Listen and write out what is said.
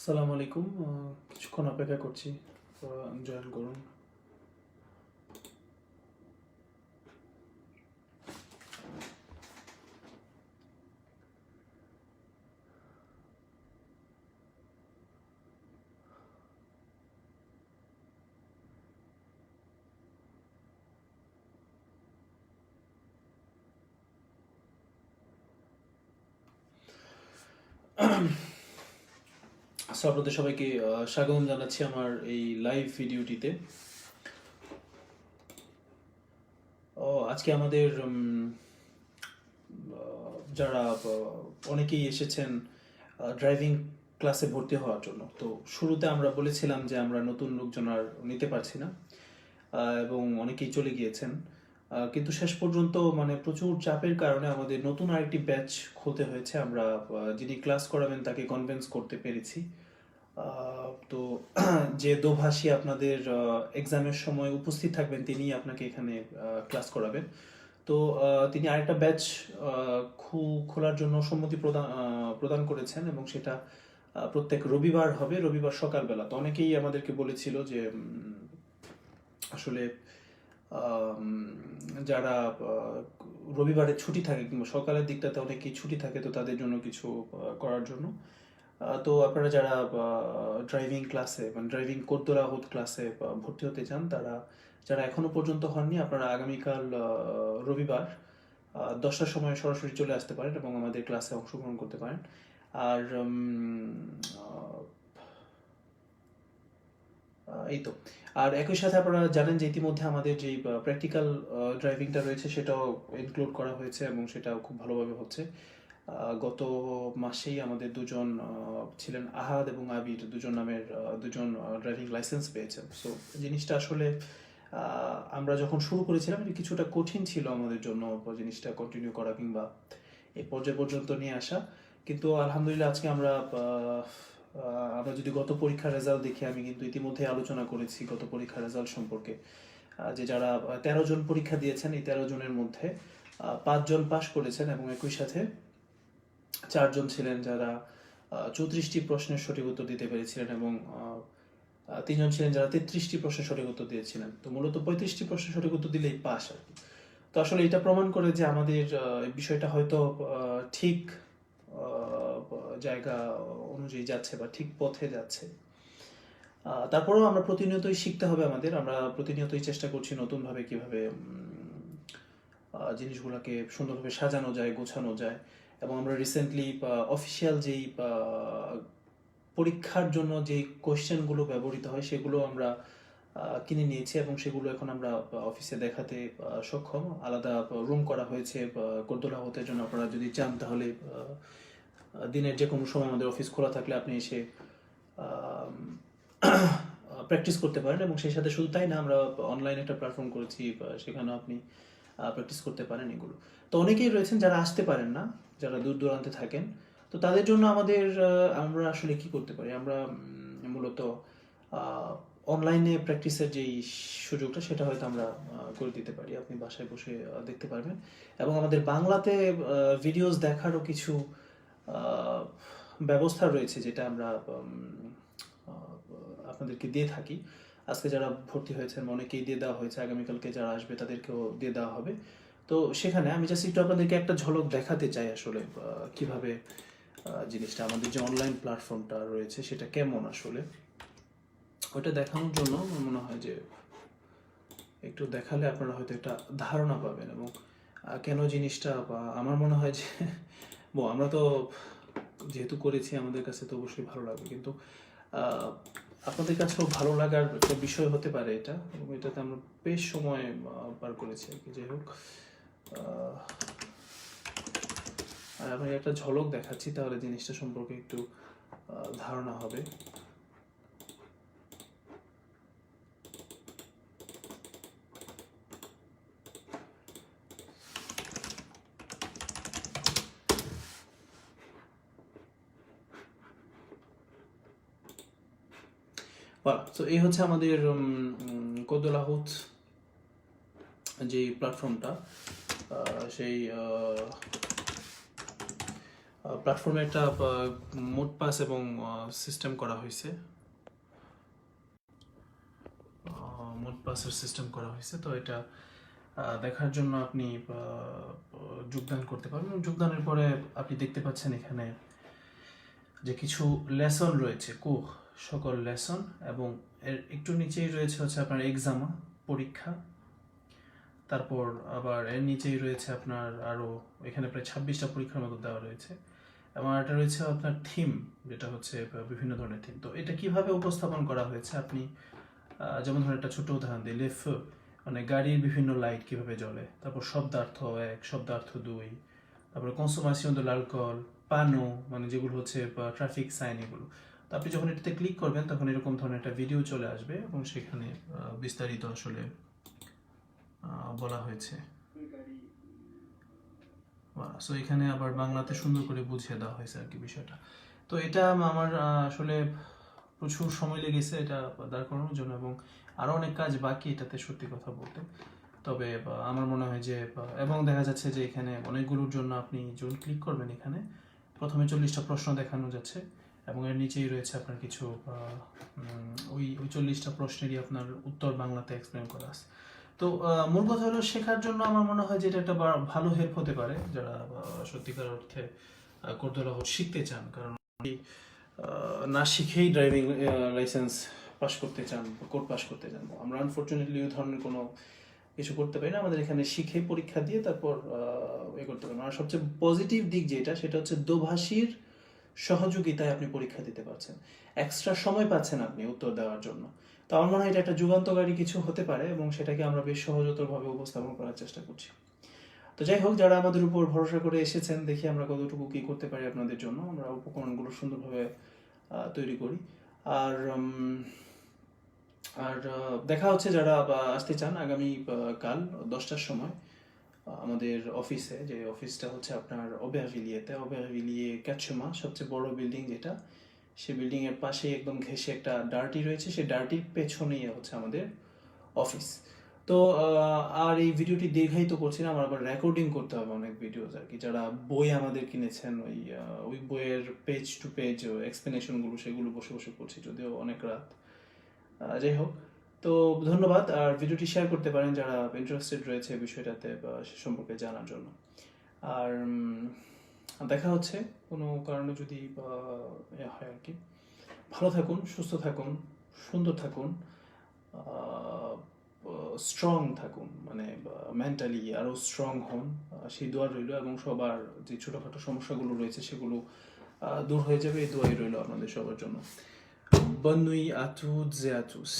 আসসালামু আলাইকুম। কিছুক্ষণ অপেক্ষা করছি। জয়েন করুন। সো আপনাদের সবাইকে স্বাগতম জানাচ্ছি আমার এই লাইভ ভিডিওটিতে ও, আজকে আমাদের যারা অনেকেই এসেছেন ড্রাইভিং ক্লাসে ভর্তি হওয়ার জন্য। তো শুরুতে আমরা বলেছিলাম যে আমরা নতুন লোকজন আর নিতে পারছি না এবং অনেকেই চলে গিয়েছেন। কিন্তু শেষ পর্যন্ত মানে প্রচুর চাপের কারণে আমাদের নতুন আরেকটি ব্যাচ খুলতে হয়েছে। আমরা যিনি ক্লাস করাবেন তাকে কনভেন্স করতে পেরেছি। তো যে দোভাষী আপনাদের এক্সামের সময় উপস্থিত থাকবেন তিনি আপনাকে এখানে ক্লাস করাবেন। তো তিনি আরেকটা ব্যাচ খোলার জন্য সম্মতি প্রদান প্রদান করেছেন এবং সেটা প্রত্যেক রবিবার হবে, রবিবার সকালবেলা। তো অনেকেই আমাদেরকে বলেছিল যে আসলে যারা রবিবারে ছুটি থাকে কিংবা সকালের দিকটাতে অনেকেই ছুটি থাকে, তো তাদের জন্য কিছু করার জন্য। তো আপনারা যারা ড্রাইভিং ক্লাসে মানে ড্রাইভিং কোর্দোলা হুদ ক্লাসে ভর্তি হতে চান, তারা যারা এখনও পর্যন্ত হননি, আপনারা আগামীকাল রবিবার দশটার সময় সরাসরি চলে আসতে পারেন এবং আমাদের ক্লাসে অংশগ্রহণ করতে পারেন। আর এই তো। আর একই সাথে আপনারা জানেন যে ইতিমধ্যে আমাদের যে প্র্যাকটিক্যাল ড্রাইভিংটা রয়েছে, সেটাও ইনক্লুড করা হয়েছে এবং সেটাও খুব ভালোভাবে হচ্ছে। গত মাসেই আমাদের দুজন ছিলেন আহাদ এবং আবির। দুজন নামের দুজন ড্রাইভিং লাইসেন্স পেয়েছেন। সো জিনিসটা আসলে আমরা যখন শুরু করেছিলাম, এটা কিছুটা কঠিন ছিল আমাদের জন্য জিনিসটা কন্টিনিউ করা কিংবা এই পর্যায় পর্যন্ত নিয়ে আসা। কিন্তু আলহামদুলিল্লাহ আজকে আমরা আমরা যদি গত পরীক্ষার রেজাল্ট দেখি, আমি কিন্তু ইতিমধ্যে আলোচনা করেছি গত পরীক্ষার রেজাল্ট সম্পর্কে। যে যারা তেরো জন পরীক্ষা দিয়েছেন, এই তেরো জনের মধ্যে পাঁচজন পাশ করেছেন এবং একই সাথে চারজন ছিলেন যারা চৌত্রিশটি প্রশ্নের সঠিক উত্তর দিতে পেরেছিলেন এবং তিনজন ছিলেন যারা তেত্রিশটি প্রশ্নের সঠিক উত্তর দিয়েছিলেন। তো মূলত পঁয়ত্রিশটি প্রশ্নের সঠিক উত্তর দিলেই পাস আর কি। তো আসলে এটা প্রমাণ করে যে আমাদের বিষয়টা হয়তো ঠিক জায়গা অনুযায়ী যাচ্ছে বা ঠিক পথে যাচ্ছে। তারপরেও আমরা প্রতিনিয়তই শিখতে হবে আমাদের। আমরা প্রতিনিয়তই চেষ্টা করছি নতুনভাবে কীভাবে জিনিসগুলোকে সুন্দরভাবে সাজানো যায়, গোছানো যায়। এবং আমরা রিসেন্টলি অফিসিয়াল যেই পরীক্ষার জন্য যে কোশ্চেনগুলো ব্যবহৃত হয়, সেগুলো আমরা কিনে নিয়েছি এবং সেগুলো এখন আমরা অফিসে দেখাতে সক্ষম। আলাদা রুম করা হয়েছে কোর্দোলা হতে জন্য। আপনারা যদি চান তাহলে দিনের যে কোনো সময় আমাদের অফিস খোলা থাকলে আপনি এসে প্র্যাকটিস করতে পারেন এবং সেই সাথে শুধু তাই না, আমরা অনলাইনে একটা প্ল্যাটফর্ম করেছি সেখানেও আপনি প্র্যাকটিস করতে পারেন এগুলো। তো অনেকেই রয়েছেন যারা আসতে পারেন না যারা দূর দূরান্তে থাকেন, তো তাদের জন্য আমাদের আমরা আসলে কি করতে পারি? আমরা মূলত অনলাইনে প্র্যাকটিসের যেই সুযোগটা, সেটা হয়তো আমরা করে দিতে পারি। আপনি বাসায় বসে দেখতে পারবেন। এবং আমাদের বাংলাতে ভিডিওস দেখারও কিছু ব্যবস্থা রয়েছে, যেটা আমরা আপনাদেরকে দিয়ে থাকি। আজকে যারা ভর্তি হয়েছেন, অনেকেই দিয়ে দেওয়া হয়েছে। আগামীকালকে যারা আসবে, তাদেরকেও দিয়ে দেওয়া হবে। তো সেখানে আমি জাস্ট একটু আপনাদেরকে একটা ঝলক দেখাতে চাই আসলে কীভাবে জিনিসটা আমাদের যে অনলাইন প্ল্যাটফর্মটা রয়েছে সেটা কেমন আসলে। ওটা দেখানোর জন্য আমার মনে হয় যে একটু দেখালে আপনারা হয়তো একটা ধারণা পাবেন এবং কেন জিনিসটা আমার মনে হয় যে, বো, আমরা তো যেহেতু করেছি আমাদের কাছে তো অবশ্যই ভালো লাগবে। কিন্তু আপনাদের কাছেও ভালো লাগার একটা বিষয় হতে পারে এটা এবং এটাতে আমরা বেশ সময় পার করেছি আর কি। যাই হোক আর আমি একটা ঝলক দেখাচ্ছি, তাহলে জিনিসটা সম্পর্কে একটু ধারণা হবে। তো এই হচ্ছে আমাদের কোদলাহুত যে প্ল্যাটফর্মটা সেই প্ল্যাটফর্মে একটা মোড পাস এবং সিস্টেম করা হয়েছে। মোড পাসের সিস্টেম করা হয়েছে। তো এটা দেখার জন্য আপনি যোগদান করতে পারবেন। যোগদানের পরে আপনি দেখতে পাচ্ছেন এখানে যে কিছু লেসন রয়েছে, কোহ, সকল লেসন এবং এর একটু নিচেই রয়েছে হচ্ছে আপনার এক্সামা পরীক্ষা। তারপর আবার এর নিচেই রয়েছে আপনার আরও এখানে প্রায় ছাব্বিশটা পরীক্ষার মতো দেওয়া রয়েছে। এবং এটা রয়েছে আপনার থিম যেটা হচ্ছে বিভিন্ন ধরনের থিম তো এটা কীভাবে উপস্থাপন করা হয়েছে? আপনি যেমন ধরুন একটা ছোট উদাহরণ দিই, লেফ মানে গাড়ির বিভিন্ন লাইট কীভাবে জ্বলে, তারপর শব্দার্থ এক, শব্দার্থ দুই, তারপরে কনসুমাসিয়ন দল অ্যালকোহল পানো মানে যেগুলো হচ্ছে ট্রাফিক সাইন এগুলো। তো আপনি যখন এটাতে ক্লিক করবেন, তখন এরকম ধরনের একটা ভিডিও চলে আসবে এবং সেখানে বিস্তারিত আসলে বলা হয়েছে। সো এখানে আবার বাংলাতে সুন্দর করে বুঝিয়ে দেওয়া হয়েছে আর কি বিষয়টা। তো এটা আমার আসলে প্রচুর সময় লেগেছে এটা দাঁড় করানোর জন্য এবং আরও অনেক কাজ বাকি এটাতে সত্যি কথা বলতে। তবে আমার মনে হয় যে এবং দেখা যাচ্ছে যে এখানে অনেকগুলোর জন্য আপনি যখন ক্লিক করবেন এখানে। প্রথমে চল্লিশটা প্রশ্ন দেখানো যাচ্ছে এবং এর নিচেই রয়েছে আপনার কিছু ওই ওই চল্লিশটা প্রশ্নেরই আপনার উত্তর বাংলাতে এক্সপ্লেন করা আছে। তো মূল কথা হলো শেখার জন্য আমার মনে হয় যে এটা একটা ভালো হেল্প হতে পারে যারা সত্যিকার অর্থে করতলা শিখতে চান। কারণ না শিখেই ড্রাইভিং লাইসেন্স পাস করতে চান কোর্ট পাস করতে চান। আমরা আনফর্চুনেটলি ওই ধরনের কোনো কিছু করতে পারি না। আমাদের এখানে শিখে পরীক্ষা দিয়ে তারপর এ করতে পারেন আর সবচেয়ে পজিটিভ দিক যেটা, সেটা হচ্ছে দোভাষীর সহযোগিতায় আপনি পরীক্ষা দিতে পারছেন। এক্সট্রা সময় পাচ্ছেন আপনি উত্তর দেওয়ার জন্য। তো আমার মনে হয় এটা একটা যুগান্তকারী কিছু হতে পারে এবং সেটাকে আমরা বেশ সহজতরভাবে উপস্থাপন করার চেষ্টা করছি। তো যাই হোক, যারা আমাদের উপর ভরসা করে এসেছেন, দেখি আমরা কতটুকু কি করতে পারি আপনাদের জন্য। আমরা উপকরণগুলো সুন্দরভাবে তৈরি করি। আর আর দেখা হচ্ছে যারা আসতে চান আগামী কাল, দশটার সময়। আমাদের অফিসে যে অফিসটা হচ্ছে আপনার অবেহাভিলিয়েতে অবেহাভিলিয়ে ক্যাচমা সবচেয়ে বড় বিল্ডিং যেটা, সেই বিল্ডিং এর পাশে একদম ঘেসে একটা ডার্টি রয়েছে। সেই ডার্টির পেছনেই হচ্ছে আমাদের অফিস তো আর এই ভিডিওটি দীর্ঘায়িত করছি না, আমার আবার রেকর্ডিং করতে হবে অনেক ভিডিওস আর কি। যারা বই আমাদের কিনেছেন, ওই ওই বইয়ের পেজ টু পেজ এক্সপ্লেনেশনগুলো সেগুলো বসে বসে করছি যদিও অনেক রাত। যাই হোক তো ধন্যবাদ, আর ভিডিওটি শেয়ার করতে পারেন যারা ইন্টারেস্টেড রয়েছে বিষয়টাতে বা সে সম্পর্কে জানার জন্য। আর দেখা হচ্ছে কোনো কারণে যদি হয় আর কি। ভালো থাকুন, সুস্থ থাকুন, সুন্দর থাকুন স্ট্রং থাকুন মানে মেন্টালি আরও স্ট্রং হন সেই দোয়া রইল এবং সবার যে ছোটোখাটো সমস্যাগুলো রয়েছে সেগুলো দূর হয়ে যাবে, এই দোয়াই রইল আপনাদের সবার জন্য। Bonne nuit à tous.